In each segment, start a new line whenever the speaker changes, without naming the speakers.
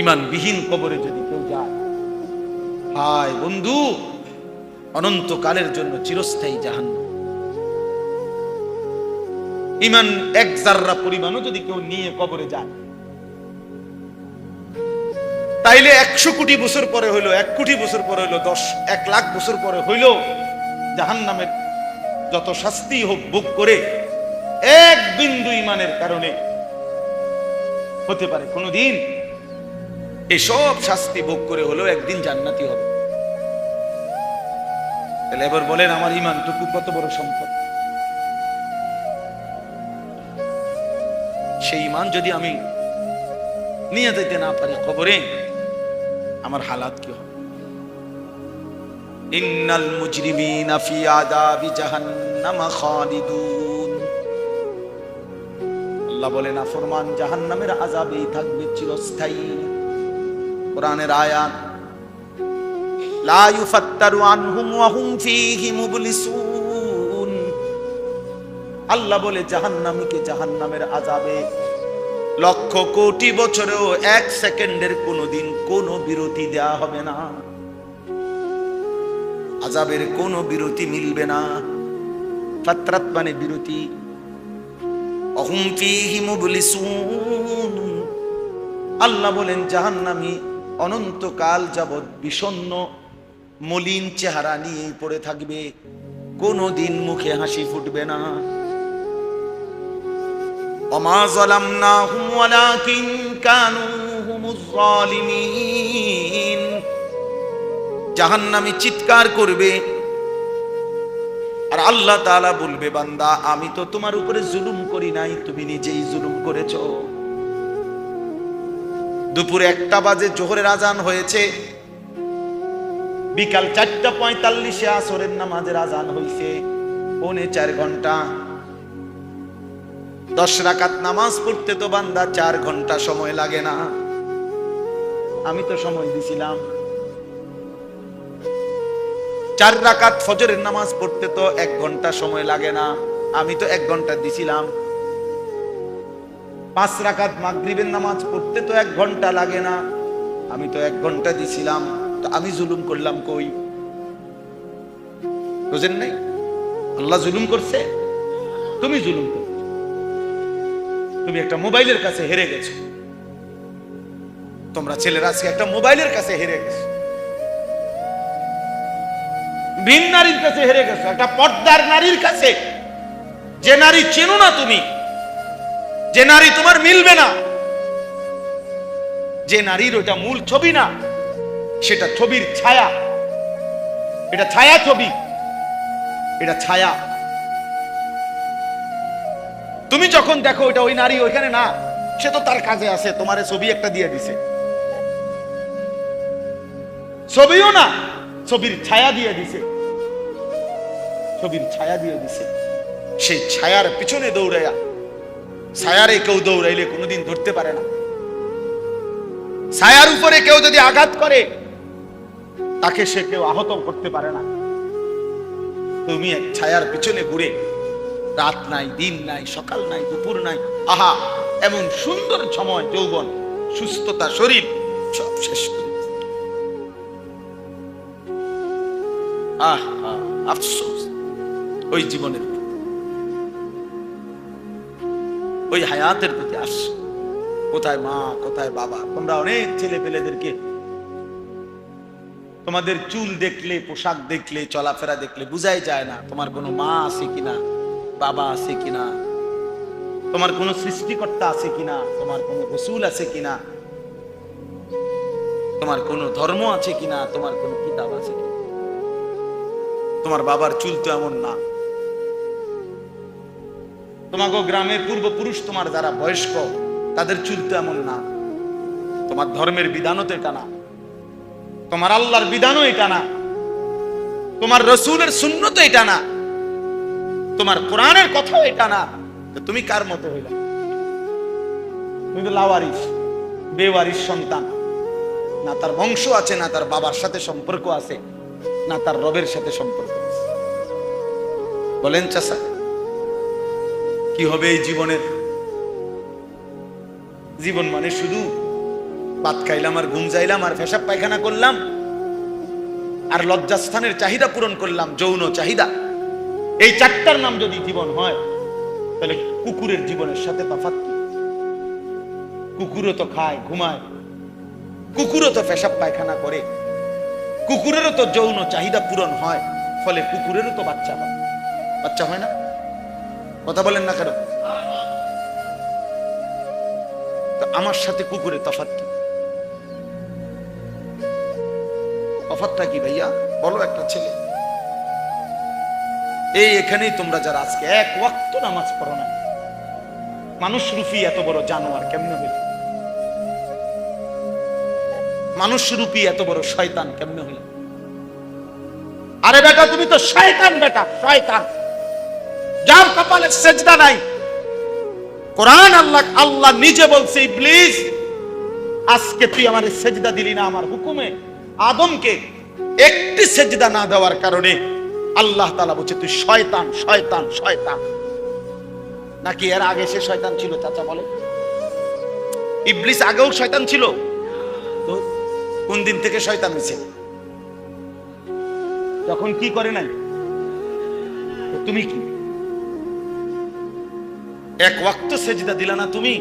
ইমানবিহীন কবরে যদি কেউ যায় হায় বন্ধু, অনন্তকালের জন্য চিরস্থায়ী জাহান্ন ইমান এক জাররা পরিমাণও যদি কেউ নিয়ে কবরে যায়, তাইলে একশো কোটি বছর পরে হইল, এক কোটি বছর পরে হইল, দশ, এক লাখ বছর পরে হইল জাহান নামের যত শাস্তি হোক ভোগ করে এক বিন্দু ইমানের কারণে হতে পারে কোনোদিন এই সব শাস্তি ভোগ করে হলেও একদিন জান্নাতি হবে। তাহলে এবার বলেন, আমার ইমানটুকু কত বড় সম্পদ? সেই ইমান যদি আমি নিয়ে যেতে না পারি খবরে, আমার হালাত কি হবে? ইন্নাল মুজরিমিনা ফি আদাবি জাহান্নাম খালিদুন। আল্লাহ বলেন, আফরমান জাহান্নামের আযাবেই থাকবে চিরস্থায়ী। কোরআনের আয়াত, লা ইউফাত্তারু আনহুম ওয়া হুম ফীহি মুবলিসুন। আল্লাহ বলে জাহান্নামীকে জাহান্নামের আযাবে? লক্ষ কোটি বছরেও এক সেকেন্ডের কোনোদিন কোনো বিরতি দেয়া হবে না। আজাবের কোনো বিরতি মিলবে না। ফাত্রাত মানে বিরতি। অহুম ফীহি মুবলিসুন। আল্লাহ বলেন, জাহান্নামী অনন্তকাল যাবৎ বিষণ্ণ মলিন চেহারা নিয়েই পড়ে থাকবে কোনোদিন মুখে হাসি ফুটবে না وما ظلمناهم ولكن كانوا هم الظالمين জাহান্নামী চিৎকার করবে আর আল্লাহ তাআলা বলবে বান্দা আমি তো তোমার উপরে জুলুম করি নাই তুমি নিজেই জুলুম করেছো দুপুরে একটা বাজে জোহরের আজান হয়েছে। বিকাল চারটা পঁয়তাল্লিশে আসরের নামাজের আজান হয়েছে পৌনে চার ঘণ্টা। দশ রাকাত নামাজ পড়তে তো বান্দা চার ঘণ্টা সময় লাগে না। আমি তো সময় দিছিলাম। চার রাকাত ফজরের নামাজ পড়তে তো এক ঘণ্টা সময় লাগে না। আমি তো এক ঘণ্টা দিছিলাম। পাঁচ রাকাত মাগরিবের নামাজ পড়তে তো এক ঘণ্টা লাগে না। আমি তো এক ঘণ্টা দিছিলাম, তো আমি জুলুম করলাম কই? বুঝেন নাই? আল্লাহ জুলুম করছে? তুমি জুলুম করছ। তুমি একটা মোবাইলের কাছে হেরে গেছো। তোমরা ছেলেরা আজকে একটা মোবাইলের কাছে হেরে গেছো। ভিন নারীর কাছে হেরে গেছো, একটা পর্দার নারীর কাছে। যে নারী চেনো না তুমি যে নারী তোমার মিলবে না, যে নারীর ওটা মূল ছবি না, সেটা ছবির ছায়া। এটা ছায়া ছবি, এটা ছায়া। তুমি যখন দেখো ওটা ওই নারী ওইখানে না, সে তো তার কাজে আছে, তোমার ছবি একটা দিয়ে দিছে। ছবিও না, ছবির ছায়া দিয়ে দিছে। ছবির ছায়া দিয়ে দিছে। সেই ছায়ার পিছনে দৌড়াইয়া ছায়ারে কেউ দৌড়াইলে কোনোদিন ধরতে পারে না। ছায়ার উপরে কেউ যদি আঘাত করে তাকে সে কেউ আহত করতে পারে না। তুমি এক ছায়ার পিছনে ঘুরে রাত নাই দিন নাই সকাল নাই দুপুর নাই আহা এমন সুন্দর সময় যৌবন সুস্থতা শরীর সব শেষ করে আহ, আফসোস ওই জীবনের ওই হায়াতের প্রতি আস কোথায় মা, কোথায় বাবা? তোমরা অনেক ছেলে পেলেদেরকে তোমাদের চুল দেখলে, পোশাক দেখলে, চলাফেরা দেখলে বুঝাই যায় না, তোমার কোনো মা আছে কিনা, বাবা আছে কিনা, তোমার কোনো সৃষ্টিকর্তা আছে কিনা, তোমার কোনো রসুল আছে কিনা, তোমার কোনো ধর্ম আছে কিনা, তোমার কোনো কিতাব আছে কিনা। তোমার বাবার চুল তো এমন না। তোমাকে গ্রামের পূর্বপুরুষ তোমার যারা বয়স্ক, তাদের চুল এমন না। তোমার ধর্মের বিধানও তো এটা না। তোমার আল্লাহর বিধানও এটা না। তোমার রসুলের শূন্য তো এটা না। তোমার কোরআনের কথাও এটা না। তুমি কার মতো হইলা? তুমি তো লাওয়ারিস, বেওয়ারিস সন্তান। না তার বংশ আছে, না তার বাবার সাথে সম্পর্ক আছে, না তার রবের সাথে সম্পর্ক আছে। বলেন চাষা কি হবে এই জীবনের? জীবন মানে শুধু ভাত খাইলাম আর ঘুম যাইলাম আর পেশাব পায়খানা করলাম আর লজ্জাস্থানের চাহিদা পূরণ করলাম, যৌন চাহিদা। এই চারটার নাম যদি জীবন হয়, তাহলে কুকুরের জীবনের সাথে তফাৎ কি? কুকুরও তো খায়, ঘুমায়। কুকুরও তো পেশাব পায়খানা করে। কুকুরেরও তো যৌন চাহিদা পূরণ হয়, ফলে কুকুরেরও তো বাচ্চা হয়। বাচ্চা হয় না? কথা বলেন না কেন? আমার সাথে কুকুরের তফাৎ কি? তফাৎটা কি ভাইয়া? বলো একটা ছেলে। এই এখানেই তোমরা যারা আজকে এক ওয়াক্ত নামাজ পড়ো না, মানুষ রূপী এত বড় জানোয়ার কেমনে হইল? মানুষ রূপী এত বড় শয়তান কেমনে হইল? আরে বেটা, তুমি তো শয়তান বেটা, শয়তান। যার কপালে সেজদা নাই। কোরআন আল্লাহ আল্লাহ নিজে বলছে, ইবলিস, আজকে তুই আমার সেজদা দিলি না আমার হুকুমে। আদমকে একটি সেজদা না দেওয়ার কারণে আল্লাহ তালা বলছে, তুই শয়তান শয়তান শয়তান। নাকি এর আগে সে শয়তান ছিল, চাচা বলে ইবলিস আগেও শয়তান ছিল? তো কোন দিন থেকে শয়তান হয়েছে? তখন কি করে নাই? তুমি কি এক ওয়াক্ত সেজদা দিলা না তুমি?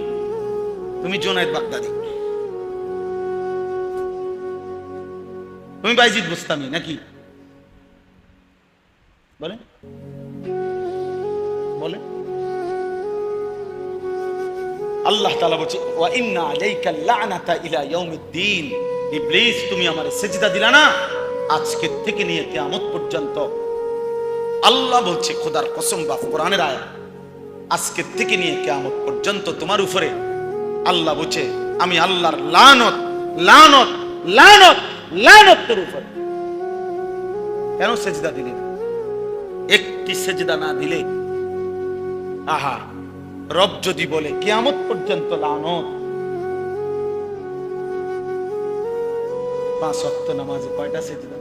তুমি জোনায়েদ বাগদাদি। তুমি বাইজিদ বুস্তামি নাকি? বলে বলে আল্লাহ তাআলা বলছে, ওয়া ইন্না আলাইকা লা'নাতা ইলা ইয়াউমিদ্দিন। ইবলিস, তুমি আমারে সেজদা দিলা না? আজকে থেকে নিয়ে কিয়ামত পর্যন্ত। আল্লাহ বলছে, খোদার কসম বা কোরআনের আয়াত। আজকে থেকে নিয়ে কিয়ামত পর্যন্ত তোমার উপরে আল্লাহ বুঝে আমি আল্লাহর লানত লানত লানত লানত তোর উপরে। কেন সেজদা দিলে? একটি সেজদা না দিলে? আহা, রব যদি বলে, কিয়ামত পর্যন্ত লানত। পাঁচ অক্ত নামাজে কয়টা সেজদা?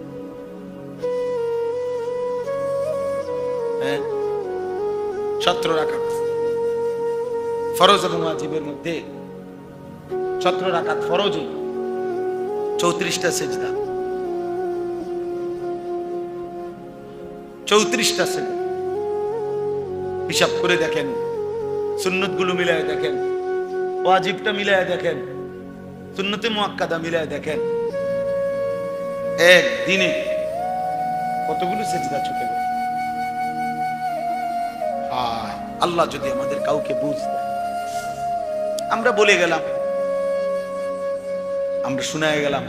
হ্যাঁ? সতেরো রাখাত ফরজ এবং ওয়াজিবের মধ্যে সতেরো রাখাত ফরজ চৌত্রিশটা সেজদা। চৌত্রিশটা সেজদা। হিসাব করে দেখেন সুন্নতগুলো মিলায় দেখেন, ওয়াজিবটা মিলায় দেখেন, সুন্নতে মুয়াক্কাদা মিলায় দেখেন। এক দিনে কতগুলো সেজদা ছুটে গেল আল্লাহ যদি আমাদের কাউকে বুঝ আমরা বলে গেলাম। আমরা শুনায় গেলাম।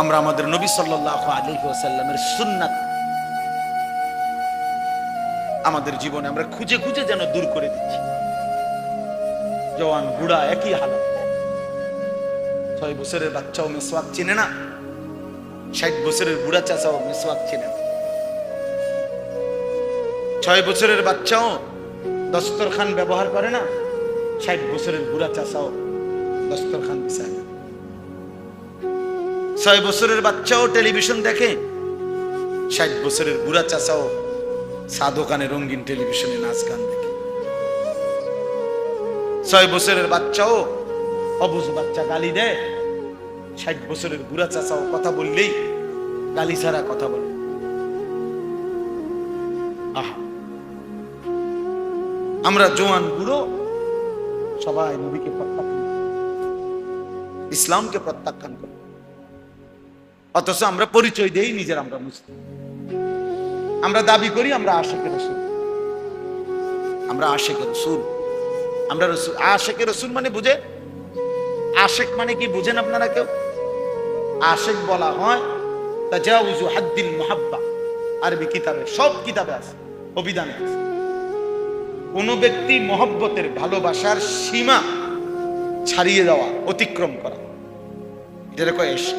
আমরা আমাদের নবী সাল্লাল্লাহু আলাইহি ওয়াসাল্লামের সুন্নাত আমাদের জীবনে আমরা খুঁজে খুঁজে যেন দূর করে দিচ্ছি। জওয়ান, বুড়া, একই হালত। ছয় বছরের বাচ্চাও মেসওয়াক চিনে না, ষাট বছরের বুড়া চাচাও মেসওয়াক চিনে না। ছয় বছরের বাচ্চাও দস্তরখান ব্যবহার করে না, ষাট বছরের বুড়া চাচাও দস্তরখান বিছায় না। ছয় বছরের বাচ্চাও টেলিভিশন দেখে, ষাট বছরের বুড়া চাচাও চা দোকানে রঙিন টেলিভিশনে নাচ গান দেখে। ছয় বছরের বাচ্চাও অবুজ বাচ্চা গালি দেয়, ষাট বছরের বুড়া চাচাও কথা বললেই গালি ছাড়া কথা বলে। আমরা জোয়ান বুড়ো, সবাই নবীকে প্রত্যাখ্যান ইসলামকে প্রত্যাখ্যান করি। অথচ আমরা পরিচয় দেই নিজের, আমরা মুসলিম। আমরা দাবি করি, আমরা আশেকে রসুল। আমরা আশেকে রসুল। আমরা রসুল, আশেকে রসুল মানে বুঝে? আশেক মানে কি বুঝেন আপনারা কেউ? আশেক বলা হয় তাজাউজু হাদ্দিল মুহাব্বা। আরবি কিতাবে, সব কিতাবে আছে, অভিধানে আছে। কোন ব্যক্তি মহব্বতের ভালোবাসার সীমা ছাড়িয়ে দেওয়া, অতিক্রম করা। কয় এশক।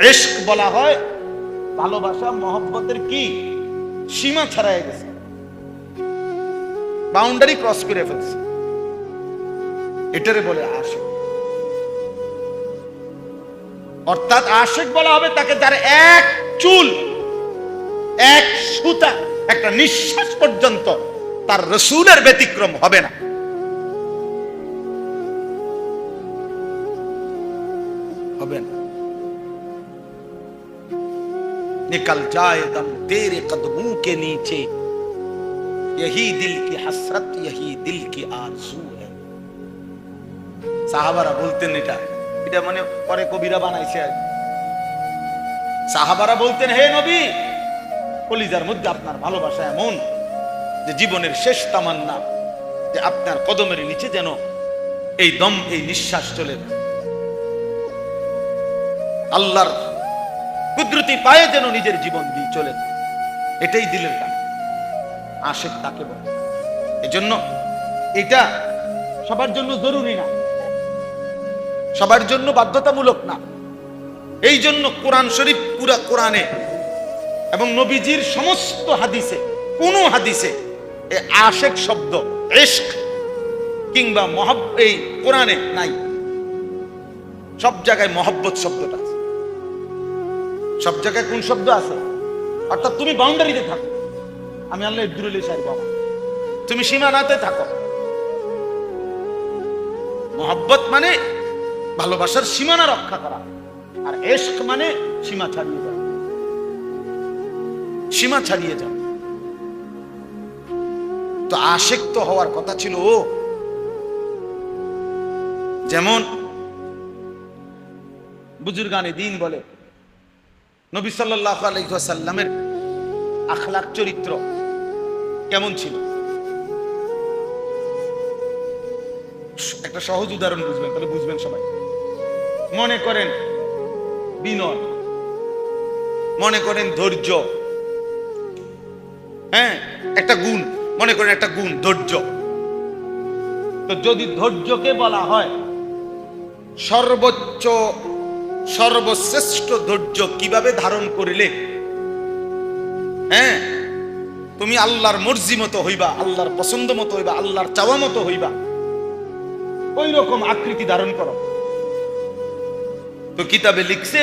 এশক বলা হয় ভালোবাসা, মহব্বতের কি? সীমা ছাড়াই গেছে। বাউন্ডারি ক্রস করে ফেলছে। এটারে বলে আশেক। অর্থাৎ আশেক বলা হবে তাকে যার এক চুল, এক সুতা, একটা নিঃশ্বাস পর্যন্ত তার রসুলের ব্যতিক্রম হবে না। হবে না। সাহাবারা বলতেন এটা এটা মানে পরে কবিরা বানাইছে। সাহাবারা বলতেন, হে নবী, কলিজার মধ্যে আপনার ভালোবাসা এমন। যে জীবনের শেষ তামান্না, যে আপনার কদমের নিচে যেন এই দম, এই নিঃশ্বাস চলে আল্লাহর কুদরতি পায়ে যেন নিজের জীবন দিয়ে চলে এটাই দিলের কাজ আশেক তাকে বলে। এজন্য এটা সবার জন্য জরুরি না। সবার জন্য বাধ্যতামূলক না। এই জন্য কোরআন শরীফ পুরা কোরআনে এবং নবীজির সমস্ত হাদিসে, কোন হাদিসে আশেক শব্দ এশক কিংবা মহাব, এই কোরআনে নাই। সব জায়গায় মহব্বত শব্দটা আছে। সব জায়গায় কোন শব্দ আছে? অর্থাৎ তুমি বাউন্ডারিতে থাকো। আমি আল্লাহ দূরে সারি বাবা। তুমি সীমানাতে থাকো। মহব্বত মানে ভালোবাসার সীমানা রক্ষা করা। আর এশক মানে সীমা ছাড়িয়ে যাওয়া। সীমা ছাড়িয়ে যাও তো আশেক তো হওয়ার কথা ছিল ও। যেমন বুজুর্গানে দিন বলে, নবী সাল্লাহ আখলাক চরিত্র কেমন ছিল? একটা সহজ উদাহরণ বুঝবেন, তাহলে বুঝবেন সবাই। মনে করেন বিনয়, মনে করেন ধৈর্য হ্যাঁ একটা গুণ। মনে করেন একটা গুণ ধৈর্য। তো যদি ধৈর্যকে বলা হয় সর্বোচ্চ সর্বশ্রেষ্ঠ ধৈর্য কীভাবে ধারণ করিলে? হ্যাঁ? তুমি আল্লাহর মর্জি মতো হইবা আল্লাহর পছন্দ মতো হইবা আল্লাহর চাওয়া মতো হইবা। ওই রকম আকৃতি ধারণ করো। তো কিতাবে লিখছে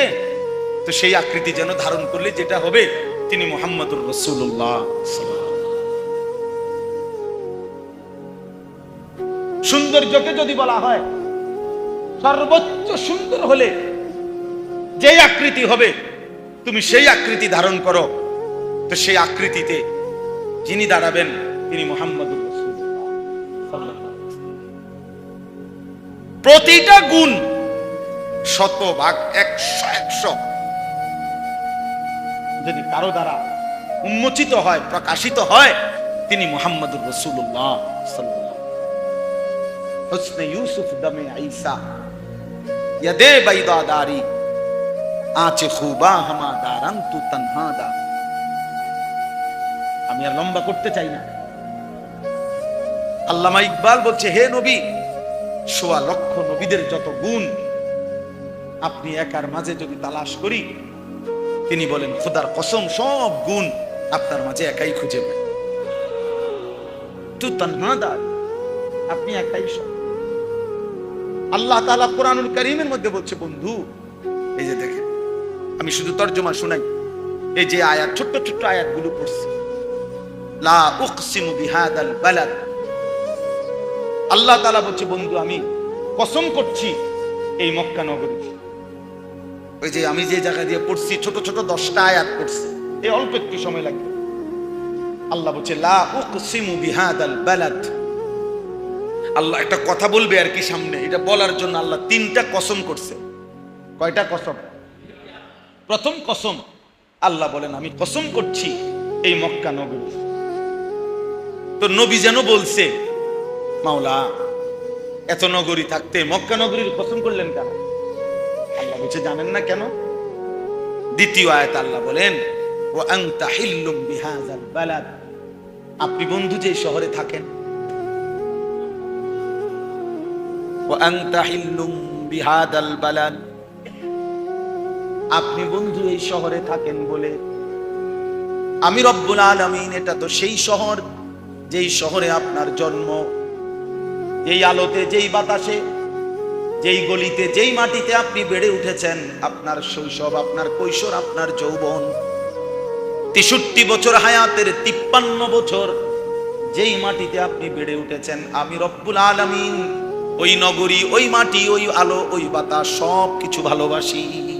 তো সেই আকৃতি যেন ধারণ করলে যেটা হবে তিনি মোহাম্মদুর রসুল্লাহ সৌন্দর্যকে যদি বলা হয়, সর্বোচ্চ সুন্দর হলে যেই আকৃতি হবে, তুমি সেই আকৃতি ধারণ করো। তো সেই আকৃতিতে যিনি দাঁড়াবেন, তিনি মোহাম্মদুর প্রতিটা গুণ শতভাগ, একশো একশো। যদি কারও দ্বারা উন্মোচিত হয়, প্রকাশিত হয়, তিনি মোহাম্মদুর রসুল্লাহ হসনে ইউসুফ দমে ঈসা ইয়াদে বাইদা দারি আচে খুবা হামা দারান তু তনহা দা আমি আর লম্বা করতে চাই না আল্লামা ইকবাল বলছে হে নবী, সোয়া লক্ষ নবীদের যত গুণ, আপনি একার মাঝে যদি তালাশ করি, তিনি বলেন, খোদার কসম, সব গুণ আপনার মাঝে একাই খুঁজে পাই। তু দা আপনি একাই সব আল্লাহ তাআলা কোরআনুল করিমের মধ্যে বলছে, বন্ধু, এই যে দেখেন, আমি শুধু তর্জমা শুনাই, এই যে আয়াত, ছোট্ট ছোট্ট আয়াতগুলো পড়ছি। লা উকসিমু বিহাদাল বালাদ। আল্লাহ তাআলা বলছে, বন্ধু, আমি কসম করছি এই মক্কা নগরী ওই যে আমি যে জায়গা দিয়ে পড়ছি, ছোট ছোট দশটা আয়াত পড়ছি এই অল্প একটু সময় লাগবে। আল্লাহ বলছে, লা উকসিমু বিহাদাল বালাদ। আল্লাহ একটা কথা বলবে আর কি সামনে। এটা বলার জন্য আল্লাহ তিনটা কসম করছে। কয়টা কসম? প্রথম কসম, আল্লাহ বলেন, আমি কসম করছি এই মক্কা নগরী তো নবী যেন বলছে, মাওলা, এত নগরী থাকতে মক্কা নগরীর কসম করলেন কেন? আল্লাহ বলছে, জানেন না কেন? দ্বিতীয় আয়াত আল্লাহ বলেন ও আনতা হিল্লুম বিহাযাল বালাদ। আপনি বন্ধু যে শহরে থাকেন আপনি বন্ধু, এই শহরে থাকেন বলে আমি রব্বুল আলামিন, এটা তো সেই শহর যেই শহরে আপনার জন্ম। যেই আলোতে, যেই বাতাসে, যেই গলিতে, যেই মাটিতে আপনি বেড়ে উঠেছেন, আপনার শৈশব, আপনার কৈশোর, আপনার যৌবন। তেষট্টি বছর হায়াতের তিপ্পান্ন বছর যেই মাটিতে আপনি বেড়ে উঠেছেন, আমি রব্বুল আলামিন ওই নগরী ওই মাটি ওই আলো ওই বাতাস সব কিছু ভালোবাসি।